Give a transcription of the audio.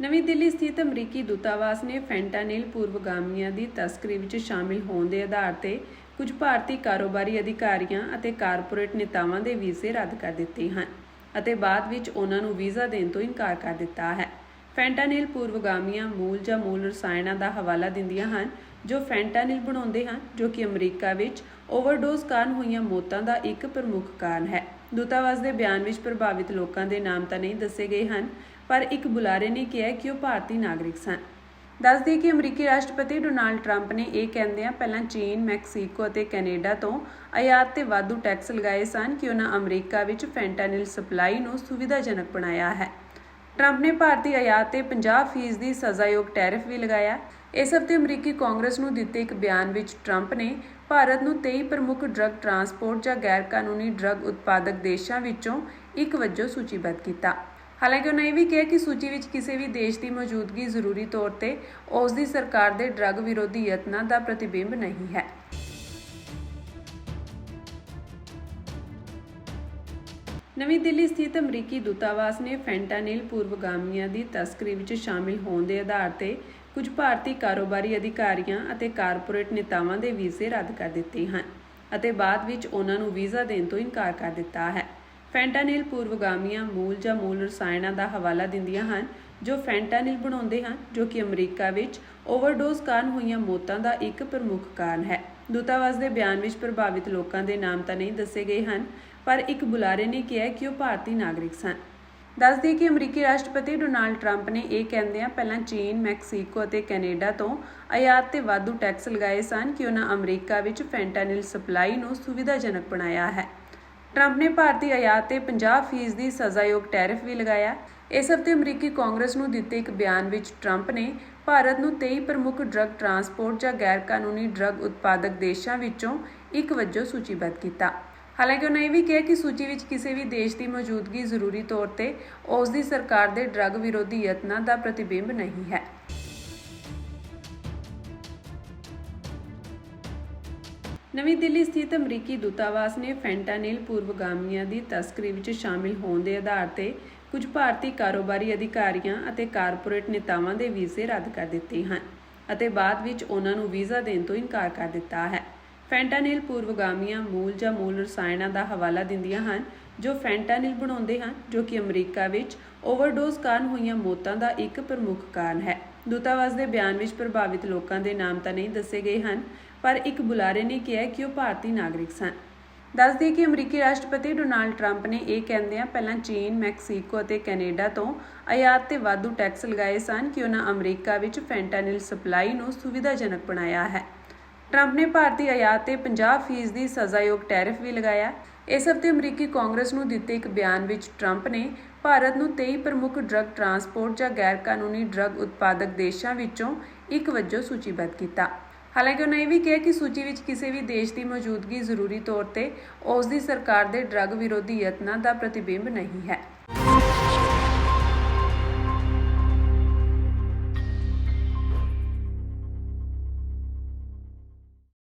ਨਵੀਂ ਦਿੱਲੀ ਸਥਿਤ ਅਮਰੀਕੀ ਦੂਤਾਵਾਸ ਨੇ ਫੈਂਟਾਨਿਲ ਪੂਰਵਗਾਮੀਆਂ ਦੀ ਤਸਕਰੀ ਵਿੱਚ ਸ਼ਾਮਿਲ ਹੋਣ ਦੇ ਆਧਾਰ ਤੇ ਕੁਝ ਭਾਰਤੀ ਕਾਰੋਬਾਰੀ ਅਧਿਕਾਰੀਆਂ ਅਤੇ ਕਾਰਪੋਰੇਟ ਨੇਤਾਵਾਂ ਦੇ ਵੀਜ਼ੇ ਰੱਦ ਕਰ ਦਿੱਤੇ ਹਨ ਅਤੇ ਬਾਅਦ ਵਿੱਚ ਉਹਨਾਂ ਨੂੰ ਵੀਜ਼ਾ ਦੇਣ ਤੋਂ ਇਨਕਾਰ ਕਰ ਦਿੱਤਾ ਹੈ। ਫੈਂਟਾਨਿਲ ਪੂਰਵਗਾਮੀਆਂ ਮੂਲ ਜਾਂ ਮੂਲ ਰਸਾਇਣਾਂ ਦਾ ਹਵਾਲਾ ਦਿੰਦੀਆਂ ਹਨ, ਜੋ ਫੈਂਟਾਨਿਲ ਬਣਾਉਂਦੇ ਹਨ, ਜੋ ਕਿ ਅਮਰੀਕਾ ਵਿੱਚ ਓਵਰਡੋਜ਼ ਕਾਰਨ ਹੋਈਆਂ ਮੌਤਾਂ ਦਾ ਇੱਕ ਪ੍ਰਮੁੱਖ ਕਾਰਨ ਹੈ। ਦੂਤਾਵਾਸ ਦੇ ਬਿਆਨ ਵਿੱਚ ਪ੍ਰਭਾਵਿਤ ਲੋਕਾਂ ਦੇ ਨਾਮ ਤਾਂ ਨਹੀਂ ਦੱਸੇ ਗਏ ਹਨ ਪਰ ਇੱਕ ਬੁਲਾਰੇ ਨੇ ਕਿਹਾ ਕਿ ਉਹ ਭਾਰਤੀ ਨਾਗਰਿਕ ਸਨ। ਦੱਸ ਦਈਏ ਕਿ ਅਮਰੀਕੀ ਰਾਸ਼ਟਰਪਤੀ ਡੋਨਾਲਡ ਟਰੰਪ ਨੇ ਇਹ ਕਹਿੰਦਿਆਂ ਪਹਿਲਾਂ ਚੀਨ, ਮੈਕਸੀਕੋ ਅਤੇ ਕੈਨੇਡਾ ਤੋਂ ਆਯਾਤ ਤੇ ਵਾਧੂ ਟੈਕਸ ਲਗਾਏ ਸਨ ਕਿ ਉਹਨਾਂ ਅਮਰੀਕਾ ਵਿੱਚ ਫੈਂਟਾਨਿਲ ਸਪਲਾਈ ਨੂੰ ਸੁਵਿਧਾਜਨਕ ਬਣਾਇਆ ਹੈ। ਟਰੰਪ ਨੇ ਭਾਰਤੀ ਆਯਾਤ ਤੇ 50% ਦੀ ਸਜ਼ਾਯੋਗ ਟੈਰਿਫ ਵੀ ਲਗਾਇਆ। ਇਸ ਹਫ਼ਤੇ ਅਮਰੀਕੀ ਕਾਂਗਰਸ ਨੂੰ ਦਿੱਤੇ ਇੱਕ ਬਿਆਨ ਵਿੱਚ ਟਰੰਪ ਨੇ ਭਾਰਤ ਨੂੰ 23 ਪ੍ਰਮੁੱਖ ਡਰੱਗ ਟਰਾਂਸਪੋਰਟ ਜਾਂ ਗੈਰ ਕਾਨੂੰਨੀ ਡਰੱਗ ਉਤਪਾਦਕ ਦੇਸ਼ਾਂ ਵਿੱਚੋਂ ਇੱਕ ਵਜੋਂ ਸੂਚੀਬੱਧ ਕੀਤਾ। ਹਾਲਾਂਕਿ ਉਹਨਾਂ ਇਹ ਵੀ ਕਿਹਾ ਕਿ ਸੂਚੀ ਵਿੱਚ ਕਿਸੇ ਵੀ ਦੇਸ਼ ਦੀ ਮੌਜੂਦਗੀ ਜ਼ਰੂਰੀ ਤੌਰ ਤੇ ਉਸ ਦੀ ਸਰਕਾਰ ਦੇ ਡਰੱਗ ਵਿਰੋਧੀ ਯਤਨਾਂ ਦਾ ਪ੍ਰਤੀਬਿੰਬ ਨਹੀਂ ਹੈ। ਨਵੀਂ ਦਿੱਲੀ ਸਥਿਤ ਅਮਰੀਕੀ ਦੂਤਾਵਾਸ ਨੇ ਫੈਂਟਾਨਿਲ ਪੂਰਵਗਾਮੀਆਂ ਦੀ ਤਸਕਰੀ ਵਿੱਚ ਸ਼ਾਮਿਲ ਹੋਣ ਦੇ ਆਧਾਰ ਤੇ ਕੁਝ ਭਾਰਤੀ ਕਾਰੋਬਾਰੀ ਅਧਿਕਾਰੀਆਂ ਅਤੇ ਕਾਰਪੋਰੇਟ ਨੇਤਾਵਾਂ ਦੇ ਵੀਜ਼ੇ ਰੱਦ ਕਰ ਦਿੱਤੇ ਹਨ ਅਤੇ ਬਾਅਦ ਵਿੱਚ ਉਹਨਾਂ ਨੂੰ ਵੀਜ਼ਾ ਦੇਣ ਤੋਂ ਇਨਕਾਰ ਕਰ ਦਿੱਤਾ ਹੈ। ਫੈਂਟਾਨਿਲ ਪੂਰਵਗਾਮੀਆਂ ਮੂਲ ਜਾਂ ਮੂਲ ਰਸਾਇਣਾਂ ਦਾ ਹਵਾਲਾ ਦਿੰਦੀਆਂ ਹਨ, ਜੋ ਫੈਂਟਾਨਿਲ ਬਣਾਉਂਦੇ ਹਨ, ਜੋ ਕਿ ਅਮਰੀਕਾ ਵਿੱਚ ਓਵਰਡੋਜ਼ ਕਾਰਨ ਹੋਈਆਂ ਮੌਤਾਂ ਦਾ ਇੱਕ ਪ੍ਰਮੁੱਖ ਕਾਰਨ ਹੈ। ਦੂਤਾਵਾਸ ਦੇ ਬਿਆਨ ਵਿੱਚ ਪ੍ਰਭਾਵਿਤ ਲੋਕਾਂ ਦੇ ਨਾਮ ਤਾਂ ਨਹੀਂ ਦੱਸੇ ਗਏ ਹਨ, ਪਰ ਇੱਕ ਬੁਲਾਰੇ ਨੇ ਕਿਹਾ ਕਿ ਉਹ ਭਾਰਤੀ ਨਾਗਰਿਕ ਸਨ। ਦੱਸ ਦਈਏ ਕਿ ਅਮਰੀਕੀ ਰਾਸ਼ਟਰਪਤੀ ਡੋਨਾਲਡ ਟਰੰਪ ਨੇ ਇਹ ਕਹਿੰਦਿਆਂ ਪਹਿਲਾਂ ਚੀਨ, ਮੈਕਸੀਕੋ ਅਤੇ ਕੈਨੇਡਾ ਤੋਂ ਆਯਾਤ ਤੇ ਵਾਧੂ ਟੈਕਸ ਲਗਾਏ ਸਨ ਕਿ ਉਹਨਾਂ ਅਮਰੀਕਾ ਵਿੱਚ ਫੈਂਟਾਨਿਲ ਸਪਲਾਈ ਨੂੰ ਸੁਵਿਧਾਜਨਕ ਬਣਾਇਆ ਹੈ। ਟਰੰਪ ਨੇ ਭਾਰਤੀ ਆਯਾਤ ਤੇ 50% ਦੀ ਸਜ਼ਾਯੋਗ ਟੈਰਿਫ ਵੀ ਲਗਾਇਆ। ਇਸ ਹਫ਼ਤੇ ਅਮਰੀਕੀ ਕਾਂਗਰਸ ਨੂੰ ਦਿੱਤੇ ਇੱਕ ਬਿਆਨ ਵਿੱਚ ਟਰੰਪ ਨੇ ਭਾਰਤ ਨੂੰ 23 ਪ੍ਰਮੁੱਖ ਡਰੱਗ ਟਰਾਂਸਪੋਰਟ ਜਾਂ ਗੈਰ ਕਾਨੂੰਨੀ ਡਰੱਗ ਉਤਪਾਦਕ ਦੇਸ਼ਾਂ ਵਿੱਚੋਂ ਇੱਕ ਵਜੋਂ ਸੂਚੀਬੱਧ ਕੀਤਾ। ਹਾਲਾਂਕਿ ਉਹਨਾਂ ਇਹ ਵੀ ਕਿਹਾ ਕਿ ਸੂਚੀ ਵਿੱਚ ਕਿਸੇ ਵੀ ਦੇਸ਼ ਦੀ ਮੌਜੂਦਗੀ ਜ਼ਰੂਰੀ ਤੌਰ ਤੇ ਉਸ ਦੀ ਸਰਕਾਰ ਦੇ ਡਰੱਗ ਵਿਰੋਧੀ ਯਤਨਾਂ ਦਾ ਪ੍ਰਤੀਬਿੰਬ ਨਹੀਂ ਹੈ। ਨਵੀਂ ਦਿੱਲੀ ਸਥਿਤ ਅਮਰੀਕੀ ਦੂਤਾਵਾਸ ਨੇ ਫੈਂਟਾਨਿਲ ਪੂਰਵਗਾਮੀਆਂ ਦੀ ਤਸਕਰੀ ਵਿੱਚ ਸ਼ਾਮਿਲ ਹੋਣ ਦੇ ਆਧਾਰ ਤੇ ਕੁਝ ਭਾਰਤੀ ਕਾਰੋਬਾਰੀ ਅਧਿਕਾਰੀਆਂ ਅਤੇ ਕਾਰਪੋਰੇਟ ਨੇਤਾਵਾਂ ਦੇ ਵੀਜ਼ੇ ਰੱਦ ਕਰ ਦਿੱਤੇ ਹਨ ਅਤੇ ਬਾਅਦ ਵਿੱਚ ਉਹਨਾਂ ਨੂੰ ਵੀਜ਼ਾ ਦੇਣ ਤੋਂ ਇਨਕਾਰ ਕਰ ਦਿੱਤਾ ਹੈ। ਫੈਂਟਾਨਿਲ ਪੂਰਵਗਾਮੀਆਂ ਮੂਲ ਜਾਂ ਮੂਲ ਰਸਾਇਣਾਂ ਦਾ ਹਵਾਲਾ ਦਿੰਦੀਆਂ ਹਨ, ਜੋ ਫੈਂਟਾਨਿਲ ਬਣਾਉਂਦੇ ਹਨ, ਜੋ ਕਿ ਅਮਰੀਕਾ ਵਿੱਚ ਓਵਰਡੋਜ਼ ਕਾਰਨ ਹੋਈਆਂ ਮੌਤਾਂ ਦਾ ਇੱਕ ਪ੍ਰਮੁੱਖ ਕਾਰਨ ਹੈ। ਦੂਤਾਵਾਸ ਦੇ ਬਿਆਨ ਵਿੱਚ ਪ੍ਰਭਾਵਿਤ ਲੋਕਾਂ ਦੇ ਨਾਮ ਤਾਂ ਨਹੀਂ ਦੱਸੇ ਗਏ ਹਨ, ਪਰ ਇੱਕ ਬੁਲਾਰੇ ਨੇ ਕਿਹਾ ਕਿ ਉਹ ਭਾਰਤੀ ਨਾਗਰਿਕ ਸਨ। ਦੱਸ ਦਈਏ ਕਿ ਅਮਰੀਕੀ ਰਾਸ਼ਟਰਪਤੀ ਡੋਨਾਲਡ ਟਰੰਪ ਨੇ ਇਹ ਕਹਿੰਦਿਆਂ ਪਹਿਲਾਂ ਚੀਨ, ਮੈਕਸੀਕੋ ਅਤੇ ਕੈਨੇਡਾ ਤੋਂ ਆਯਾਤ ਤੇ ਵਾਧੂ ਟੈਕਸ ਲਗਾਏ ਸਨ ਕਿ ਉਹਨਾਂ ਅਮਰੀਕਾ ਵਿੱਚ ਫੈਂਟਾਨਿਲ ਸਪਲਾਈ ਨੂੰ ਸੁਵਿਧਾਜਨਕ ਬਣਾਇਆ ਹੈ। ਟਰੰਪ ਨੇ ਭਾਰਤੀ ਆਯਾਤ ਤੇ 50% ਦੀ ਸਜ਼ਾਯੋਗ ਟੈਰਿਫ ਵੀ ਲਗਾਇਆ। ਇਸ ਹਫ਼ਤੇ ਅਮਰੀਕੀ ਕਾਂਗਰਸ ਨੂੰ ਦਿੱਤੇ ਇੱਕ ਬਿਆਨ ਵਿੱਚ ਟਰੰਪ ਨੇ ਭਾਰਤ ਨੂੰ 23 ਪ੍ਰਮੁੱਖ ਡਰੱਗ ਟਰਾਂਸਪੋਰਟ ਜਾਂ ਗੈਰ ਕਾਨੂੰਨੀ ਡਰੱਗ ਉਤਪਾਦਕ ਦੇਸ਼ਾਂ ਵਿੱਚੋਂ ਇੱਕ ਵਜੋਂ ਸੂਚੀਬੱਧ ਕੀਤਾ। ਹਾਲਾਂਕਿ ਉਹਨਾਂ ਇਹ ਵੀ ਕਿਹਾ ਕਿ ਸੂਚੀ ਵਿੱਚ ਕਿਸੇ ਵੀ ਦੇਸ਼ ਦੀ ਮੌਜੂਦਗੀ ਜ਼ਰੂਰੀ ਤੌਰ ਤੇ ਉਸ ਦੀ ਸਰਕਾਰ ਦੇ ਡਰੱਗ ਵਿਰੋਧੀ ਯਤਨਾਂ ਦਾ ਪ੍ਰਤੀਬਿੰਬ ਨਹੀਂ ਹੈ।